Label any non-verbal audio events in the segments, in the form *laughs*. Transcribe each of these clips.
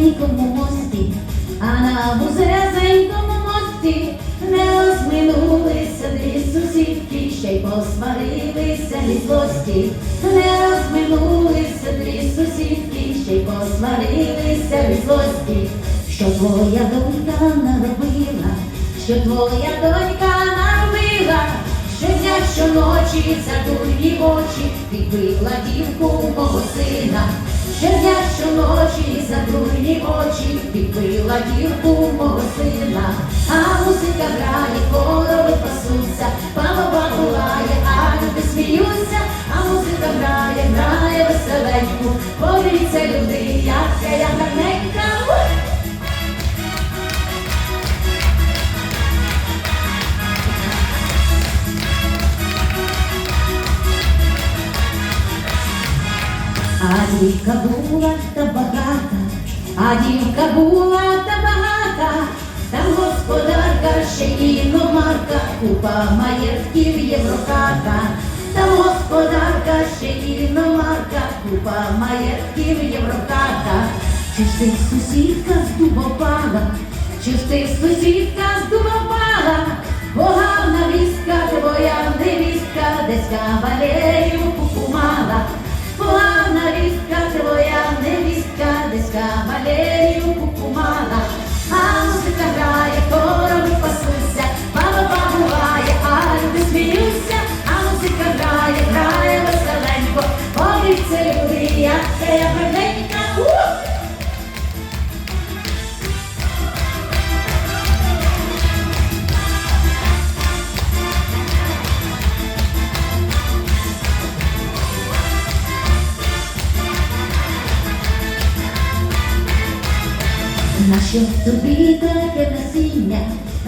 вузенькому мості, а на вузезенькому мості не розминулися дві сусідки, ще й посварилися від злості, не розминулися дві сусідки, ще й посварилися від злості, що твоя донька наробила, що твоя донька наробила. Щодня щоночі за дурні очі підбила дівку мого сина. Щодня щоночі за дурні очі підбила дівку мого сина. А музика грає, корови пасуться, баба гулає, а люди сміються, а музика грає, грає веселеньку. Подивіться люди, яка я гарненька. А дівка була та багата, а дівка була та багата, там господарка ще іномарка, купа маєтків євроката, там господарка ще іномарка, купа маєтків євроката. Чи ж ти сусідка з дуба впала, чи ж ти сусідка з дуба впала, погана вістка, твоя невістка, десь кавалерію купумала. Плавна вістка, твоя невістка, десь кавалерію купувала, А музика грає, корови пасуся, баба бабуває, а люди сміються, а музика грає, грає веселенько. повіться люди, як я гарненька. На що тобі таке насіння,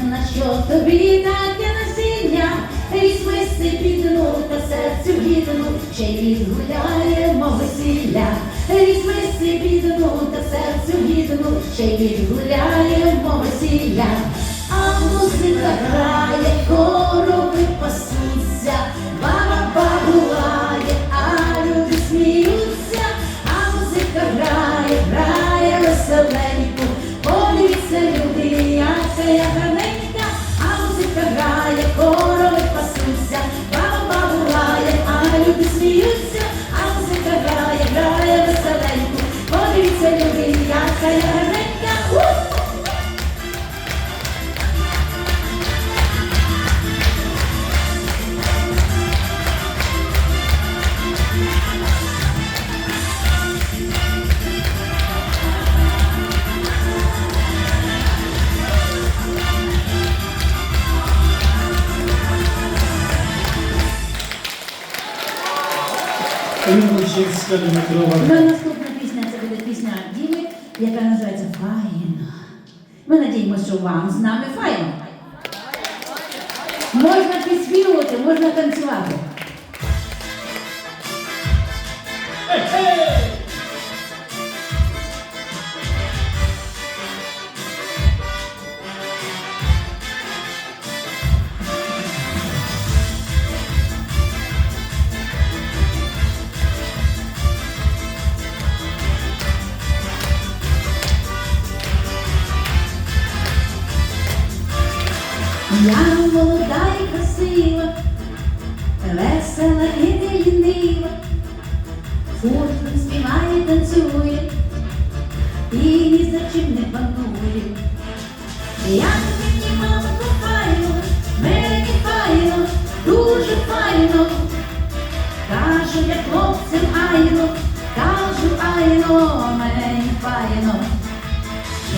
на що тобі таке насіння, візьми сипідну та серцю гідну, ще й відгуляємо весілля, візьми сипідну та серцю гідну, ще й відгуляємо весілля, а музика грає, корови пасуться, баба багулає, Ну, наступна пісня це буде пісня Діми, яка називається Файна. Ми надіємося, що вам з нами файно. Можна підспівувати, можна танцювати. Я Кажу я хлопцям айно, кажу айно, мені файно.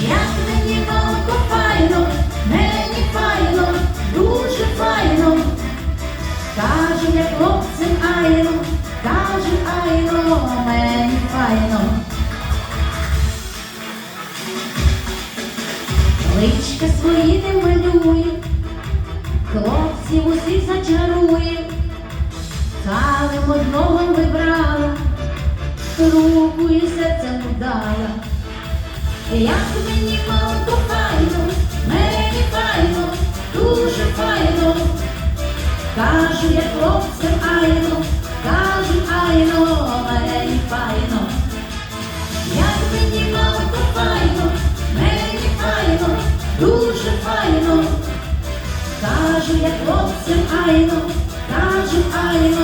Як мені мамко файно, мені файно, дуже файно. Кажу я хлопцям айно, кажу айно, мені файно. Личка свої не малює, хлопців усіх зачарує, Калим одного вибрала, руку і серце дала. Як мені мамко файно, мені файно, дуже файно. Кажу я хлопцям айно, кажу айно, мені файно. Як мені мамко файно, мені файно, дуже файно. Кажу я хлопцям айно, кажу айно,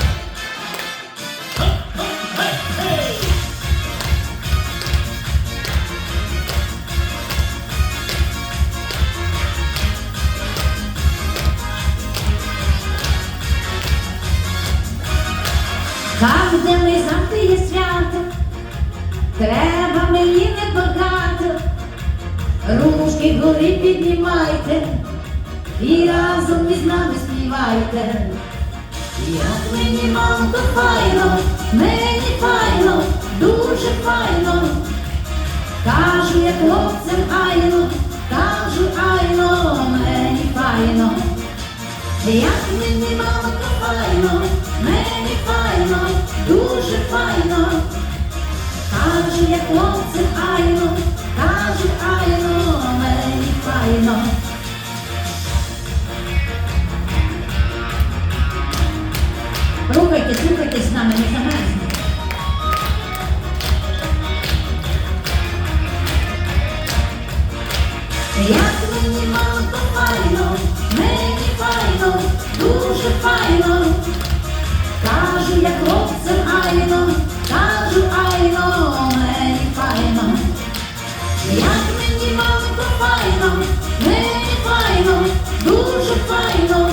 Там, де ми завжди є свято, треба мені небагато. Ручки гори піднімайте і разом із нами співайте. Як мені мамко файно, мені файно, дуже файно. Кажу я хлопцям айно, кажу айно, мені файно. Як мені мамко файно, мені файно, дуже файно. Кажу я хлопцям айно, кажу айно, мені файно. Рухайте, слухайте з нами, не замерзне. Як мені мамко файно, мені файно, дуже файно. Кажу хлопцем айно, кажу айно, мені файно. Як мені мамко файно, мені файно, дуже файно.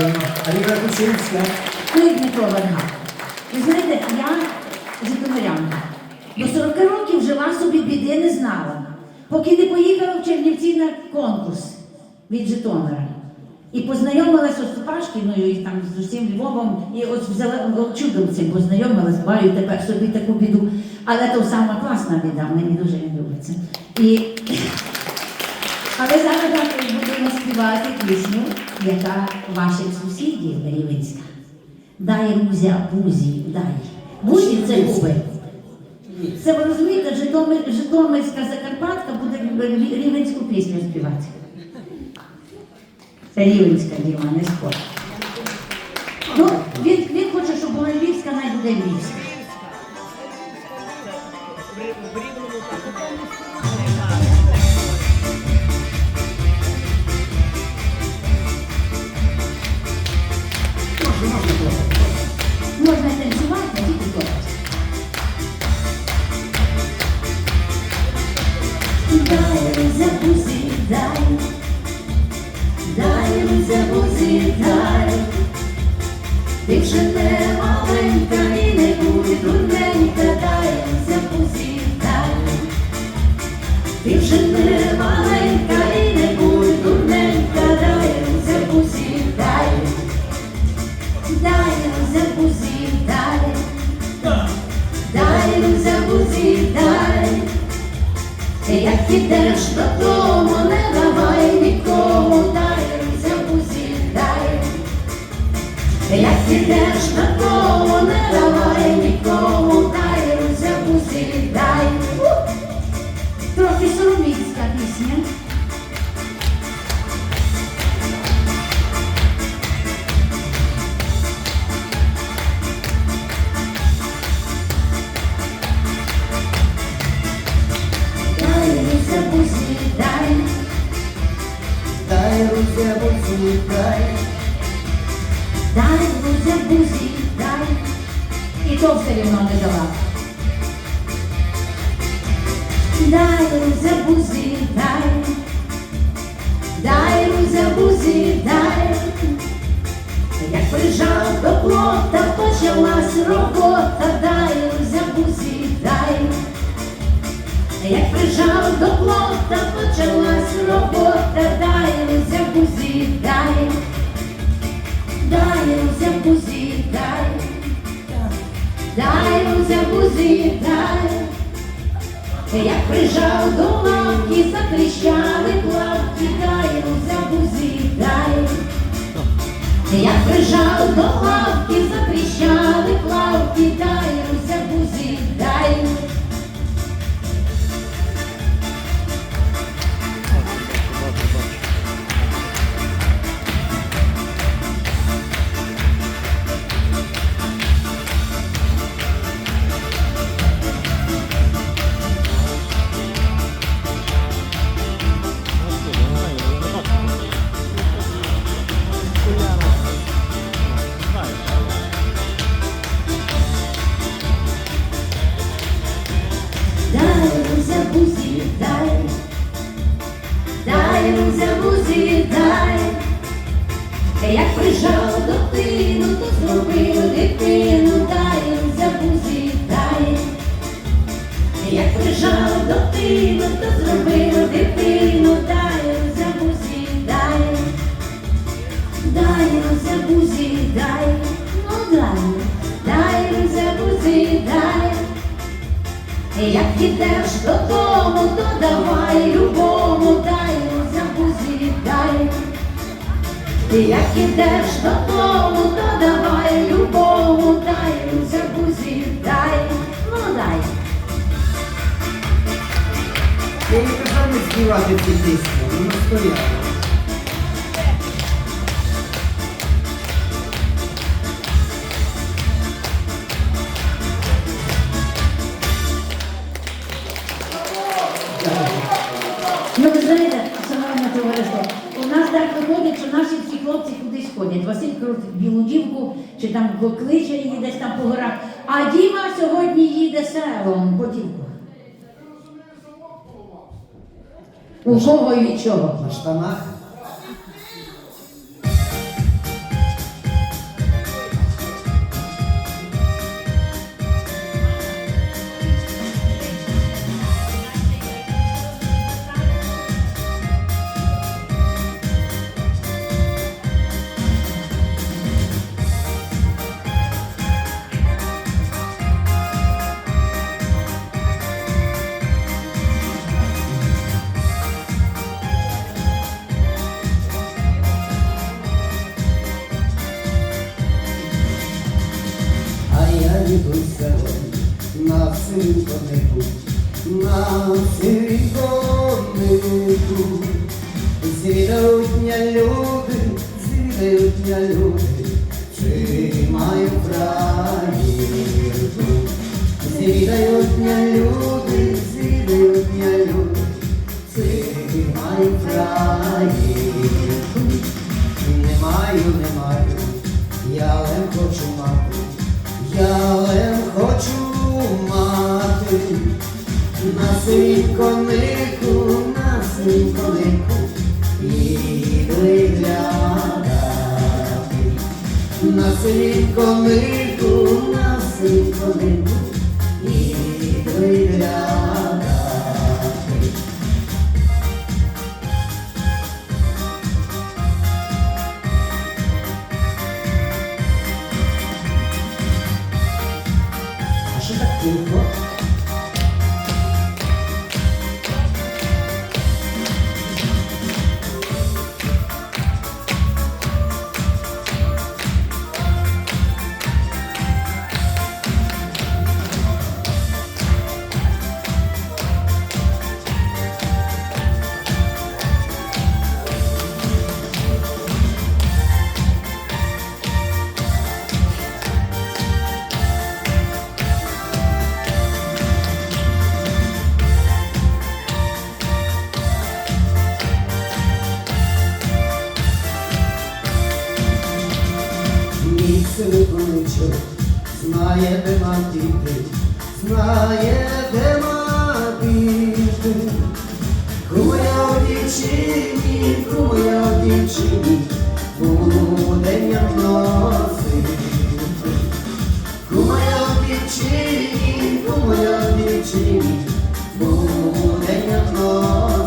Дякуємо. Аліна Куцинська. Ну і Дмитро Варга. Ви знаєте, я житомирянка. До 40 років жила собі біди не знала, поки не поїхала в Чернівці на конкурс від Житомира. І познайомилася з Степашкіною і там з усім Львовом, і от взяла чудом цим познайомилась, маю тепер собі таку біду. Але то сама класна біда, мені дуже не любиться. І... *laughs* Але зараз будемо співати пісню, яка ваших сусідів рівенська. Дай Рузя бузі, дай. Бузі це губи. Це ви розумієте, Житомир, Житомирська Закарпатка буде рі- рівенську пісню співати. Це рівенська діва, не спорт. Ну, він, він хоче, щоб була львівська, най буде львівська. Рузя дай. Ти вже не маленька і не будь дурненька, дай бузі, дай. Ти вже не маленька і не будь дурненька, дай бузі, дай. Дай бузі, дай. Дай бузі, дай. Як ідеш додому, Додому, не давай нікому, дай Рузя бузі, дай. Ух! Трохи сороміцька пісня. Дай Рузя бузі, дай. Дай Рузя дай. І то все рівно не дала. Дай Рузя бузі, дай. Дай Рузя бузі, дай. Як прижав до плота, почалась робота, дай Рузя бузі, дай. Як прижав до плота, почалась робота, дай Рузя бузі, дай. Дай Рузя бузі, дай. Як прижав до лавки, затріщали плавки, дай Руся бузи, дай. Як прижав до лавки, затріщали плавки, дай Як ідеш додому, то давай любому, дай бузі дай. Ну дай. Я не казав не співати цю пісню, вона стояла. Там кличе її десь там по горах. А Діма сьогодні їде селом по дівку. У кого і чого? На штанах. Дня люди, чи маю країну. Звідають дня люди, звідають дня люди, чи маю країну. Не маю, не маю, я лем хочу мати, я лем хочу мати, на синім конику, конику, на синім конику, і виглядати. А що так тихо? Мій знає, де мати, знає, де мати. Кумая у дівчині, кумая у дівчині, буде я носити. Кумая у дівчині, кумая у дівчині, буде я носити.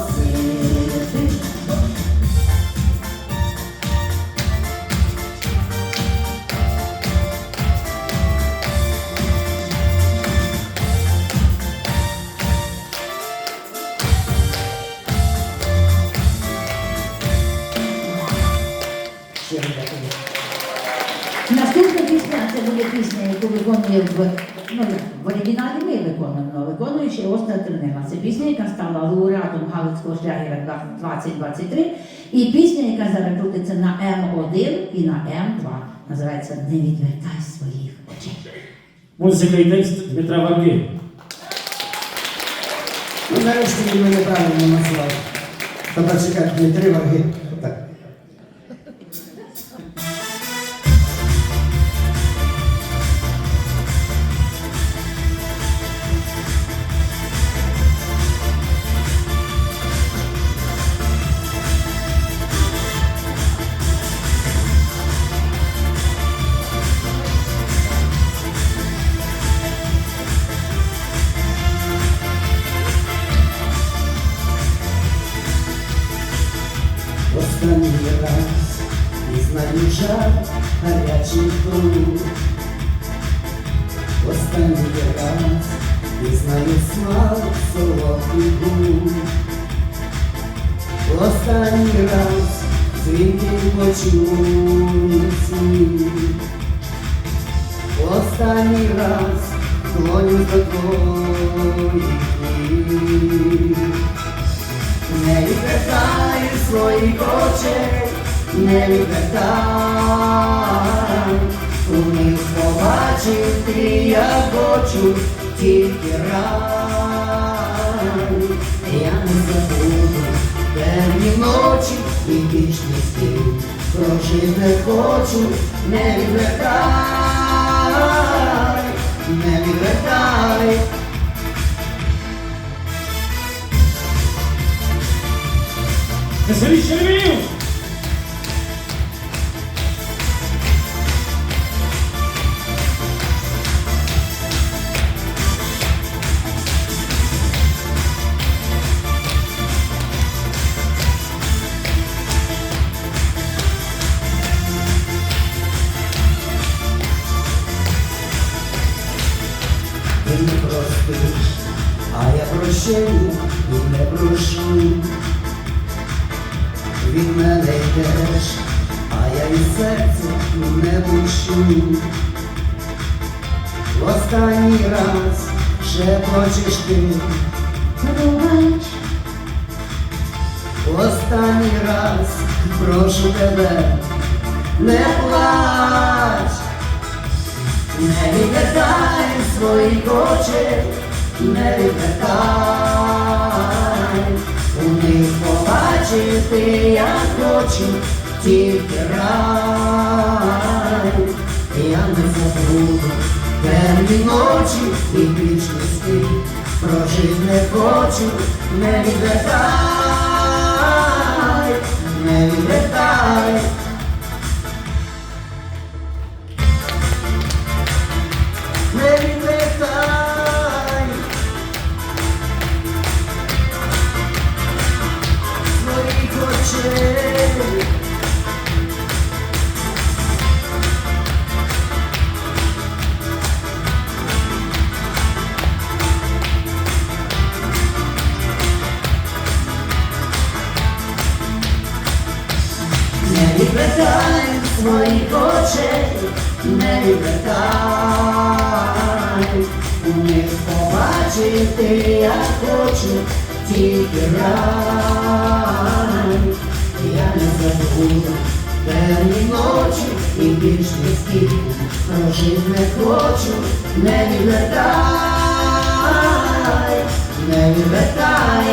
Виконує в, ну, в оригіналі ми виконуємо, але виконує ще Остра Тернила. Це пісня, яка стала лауреатом Галицького шлягера 2023. І пісня, яка зараз крутиться на М1 і на М2. Називається Не відвертай своїх очей. Музика і текст Дмитра Варги. Ну, нарешті він мене правильно назвав. Тобто чекати не три варги. Твоїх. Не відвертай своїх очей, не відвертай, у них побачити я хочу тільки рай. Я не забуду темні ночі і вічні сни, прожити хочу, не відвертай, не відвертай. Веселіше Львів! Я прощення не прошу. Від мене йдеш, а я і серце не пущу. В останній раз шепочеш ти, Пробач, в останній раз прошу тебе, не плач. Не відвертай своїх очей, не відвертай, у них побачити я хочу тільки рай. Я не забуду темні ночі і вічні сни, прожить не хочу, не відвертай, не відвертай. Відвертай своїх очей, не відвертай, у них побачити я хочу тільки рай. Не забуду темні ночі і більш сни, прожить не хочу, не відвертай, не відвертай.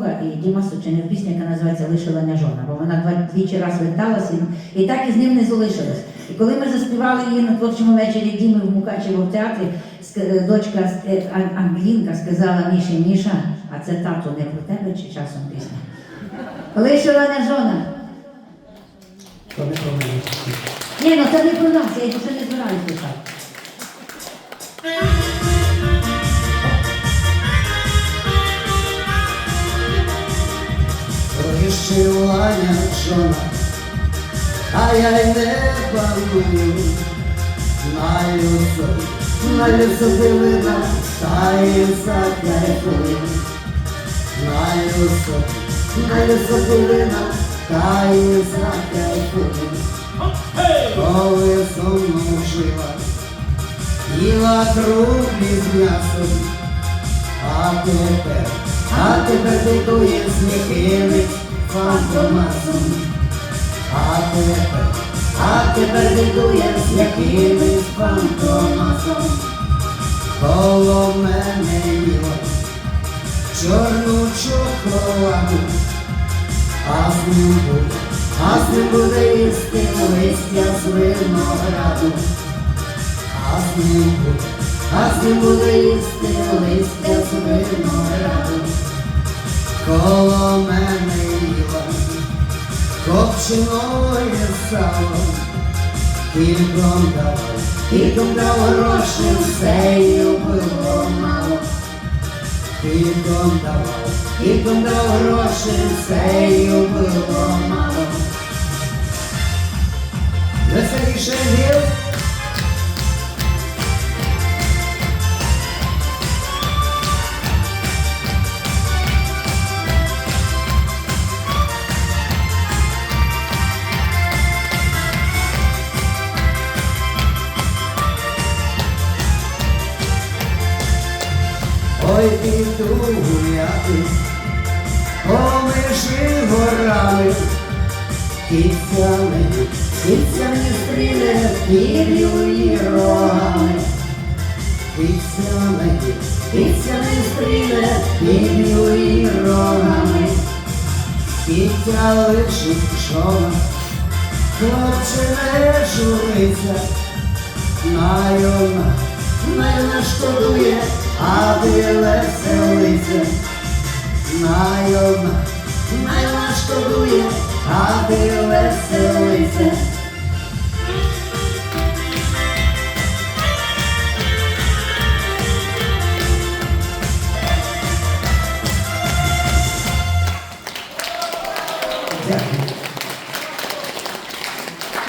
Друга і Діма Сучинів, пісня, яка називається Лишилання жона, бо вона двічі раз верталася і, так і з ним не залишилась. І коли ми заспівали її на творчому вечорі Діми в Мукачево в театрі, дочка е, Англінка сказала Міші, Міша, а це тато не про тебе чи часом пісня? Лишила не жона. Ні, ну це не про нас, я ще не збираюся писати. Розчилання жона, а я й не паную. Знаю собі, знаю собі вина, та й закайфую. Знаю собі, знаю собі вина, та й закайфую. Коли зо мною жила, їла круглі з м'ясом, а тепер, а тепер дикує сміхивий фантомасом. А тепер, а тепер дикує сміхивий фантомасом. Коло мене їла чорну чоколаду, а з ним буде, а з ним буде їсти листя з винограду. А з ним буде, а з ним буде їсти листя з винограду. Коло мене їла копченоє сало, кільком дало, кільком дало грошей, все й було мало. Кільком дало, кільком дало грошей, все й було мало. Веселіше гів, Ой, піду гуляти, помиши горами, кіцями, кіцями стріляє пір'ю рогами. Кіцями, кіцями стріляє пір'ю рогами. Кіця лишить шона, хлопче не журиться, Найона, найона шкодує, а ти веселися. Найона, найона шкодує, а ти веселися.